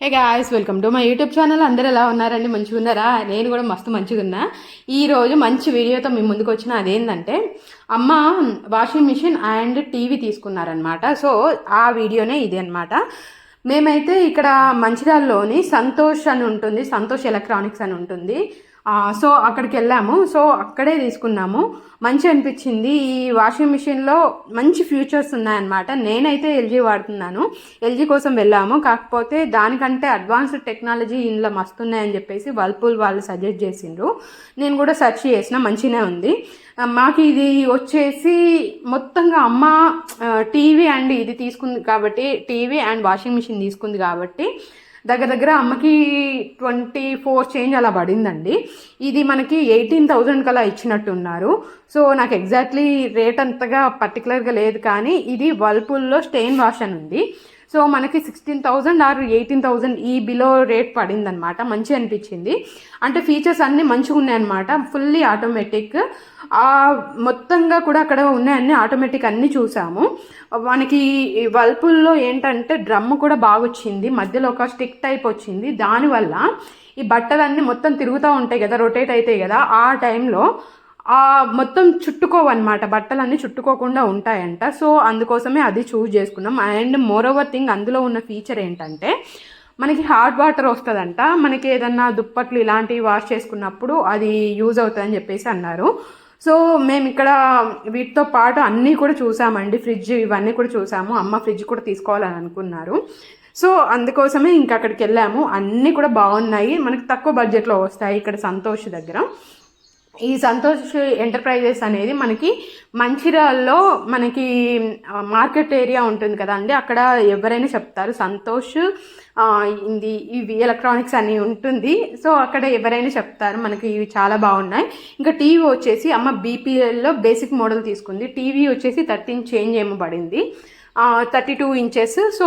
Hey guys welcome to my YouTube channel అందరూ ఎలా ఉన్నారండి? మంచిగా ఉన్నారా? నేను కూడా మస్తు మంచిగా ఉన్నా. ఈరోజు మంచి వీడియోతో మీ ముందుకు వచ్చిన అదేంటంటే అమ్మ వాషింగ్ మిషన్ అండ్ టీవీ తీసుకున్నారనమాట సో ఆ వీడియోనే ఇది అనమాట మేమైతే ఇక్కడ మంచిర్యాలలోని సంతోష్ అని ఉంటుంది. సంతోష్ ఎలక్ట్రానిక్స్ అని ఉంటుంది. సో అక్కడికి వెళ్ళాము. సో అక్కడే తీసుకున్నాము. మంచి అనిపించింది. ఈ వాషింగ్ మిషన్లో మంచి ఫ్యూచర్స్ ఉన్నాయన్నమాట. నేనైతే ఎల్జీ వాడుతున్నాను. ఎల్జీ కోసం వెళ్ళాము. కాకపోతే దానికంటే అడ్వాన్స్డ్ టెక్నాలజీ ఇందులో మస్తున్నాయని చెప్పేసి వర్ల్పూల్ వాళ్ళు సజెస్ట్ చేసిండ్రు. నేను కూడా సెర్చ్ చేసిన. మంచిగానే ఉంది. మాకు ఇది వచ్చేసి మొత్తంగా అమ్మ టీవీ అండ్ ఇది తీసుకుంది కాబట్టి టీవీ అండ్ వాషింగ్ మిషన్ తీసుకుంది కాబట్టి దగ్గర దగ్గర అమ్మకి ట్వంటీ ఫోర్ చేంజ్ అలా పడిందండి. ఇది మనకి ఎయిటీన్ థౌజండ్ కలా ఇచ్చినట్టున్నారు. సో నాకు ఎగ్జాక్ట్లీ రేట్ అంతగా పర్టికులర్గా లేదు కానీ ఇది వర్ల్పూల్లో స్టెయిన్ వాష్ అని ఉంది. సో మనకి sixteen thousand or eighteen thousand ఈ బిలో రేట్ పడిందనమాట. మంచి అనిపించింది. అంటే ఫీచర్స్ అన్నీ మంచిగా ఉన్నాయన్నమాట. Fully automatic. మొత్తంగా కూడా అక్కడ ఉన్నాయన్నీ ఆటోమేటిక్ అన్నీ చూసాము. మనకి వల్పుల్లో ఏంటంటే డ్రమ్ కూడా బాగా వచ్చింది. మధ్యలో ఒక స్టిక్ టైప్ వచ్చింది. దానివల్ల ఈ బట్టలన్నీ మొత్తం తిరుగుతూ ఉంటాయి కదా రొటేట్ అవుతాయి కదా. ఆ టైంలో మొత్తం చుట్టుకోవన్నమాట. బట్టలన్నీ చుట్టుకోకుండా ఉంటాయంట. సో అందుకోసమే అది చూజ్ చేసుకున్నాం. అండ్ మోర్ ఓవర్ థింగ్ అందులో ఉన్న ఫీచర్ ఏంటంటే మనకి హాట్ వాటర్ వస్తుందంట. మనకి ఏదన్నా దుప్పట్లు ఇలాంటివి వాష్ చేసుకున్నప్పుడు అది యూజ్ అవుతుందని చెప్పేసి అన్నారు. సో మేము ఇక్కడ వీటితో పాటు అన్నీ కూడా చూసామండి. ఫ్రిడ్జ్ ఇవన్నీ కూడా చూసాము. అమ్మ ఫ్రిడ్జ్ కూడా తీసుకోవాలని అనుకున్నారు. సో అందుకోసమే ఇంకా అక్కడికి వెళ్ళాము. అన్నీ కూడా బాగున్నాయి. మనకి తక్కువ బడ్జెట్లో వస్తాయి ఇక్కడ సంతోష్ దగ్గర. ఈ సంతోష్ ఎంటర్ప్రైజెస్ అనేది మనకి మంచిర్యాలలో మనకి మార్కెట్ ఏరియా ఉంటుంది కదండి. అక్కడ ఎవరైనా చెప్తారు సంతోష్ ఇది ఇవి ఎలక్ట్రానిక్స్ అని ఉంటుంది. సో అక్కడ ఎవరైనా చెప్తారు మనకి ఇవి చాలా బాగున్నాయి. ఇంకా టీవీ వచ్చేసి అమ్మ బీపీఎల్లో బేసిక్ మోడల్ తీసుకుంది. టీవీ వచ్చేసి థర్టీన్ చేంజ్ ఏమో పడింది. థర్టీ టూ ఇంచెస్ సో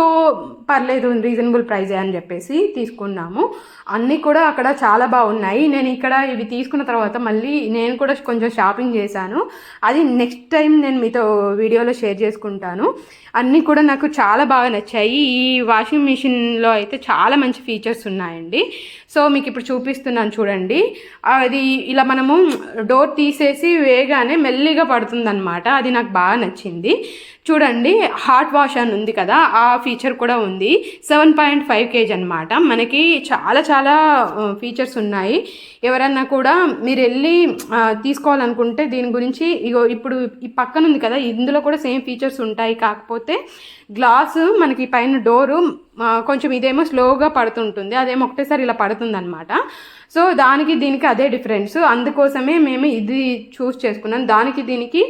పర్లేదు రీజనబుల్ ప్రైజే అని చెప్పేసి తీసుకున్నాము. అన్నీ కూడా అక్కడ చాలా బాగున్నాయి. నేను ఇక్కడ ఇవి తీసుకున్న తర్వాత మళ్ళీ నేను కూడా కొంచెం షాపింగ్ చేశాను. అది నెక్స్ట్ టైం నేను మీతో వీడియోలో షేర్ చేసుకుంటాను. అన్నీ కూడా నాకు చాలా బాగా నచ్చాయి. ఈ వాషింగ్ మిషన్లో అయితే చాలా మంచి ఫీచర్స్ ఉన్నాయండి. సో మీకు ఇప్పుడు చూపిస్తున్నాను చూడండి. అది ఇలా మనము డోర్ తీసేసి వేగానే మెల్లిగా పడుతుందన్నమాట. అది నాకు బాగా నచ్చింది. చూడండి హాట్ వాష్ అని ఉంది కదా ఆ ఫీచర్ కూడా ఉంది. సెవెన్ పాయింట్ ఫైవ్ కేజీ అనమాట మనకి చాలా చాలా ఫీచర్స్ ఉన్నాయి. ఎవరన్నా కూడా మీరు వెళ్ళి తీసుకోవాలనుకుంటే దీని గురించి ఇగో ఇప్పుడు ఈ పక్కన ఉంది కదా ఇందులో కూడా సేమ్ ఫీచర్స్ ఉంటాయి. కాకపోతే గ్లాస్ మనకి పైన డోరు కొంచెం ఇదేమో స్లోగా పడుతుంటుంది అదేమో ఒకటేసారి ఇలా పడుతుంది అనమాట సో దానికి దీనికి అదే డిఫరెన్స్. అందుకోసమే మేము ఇది చూస్ చేసుకున్నాం. దానికి దీనికి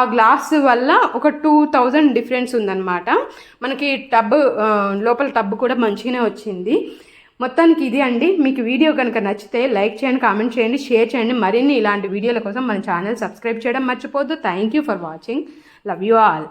ఆ గ్లాస్ వల్ల ఒక టూ థౌజండ్ డిఫరెన్స్ ఉందన్నమాట. మనకి టబ్ లోపల టబ్ కూడా మంచిగానే వచ్చింది. మొత్తానికి ఇది అండి. మీకు వీడియో కనుక నచ్చితే లైక్ చేయండి కామెంట్ చేయండి షేర్ చేయండి. మరిన్ని ఇలాంటి వీడియోల కోసం మన ఛానల్ సబ్స్క్రైబ్ చేయడం మర్చిపోద్దు thank you for watching love you all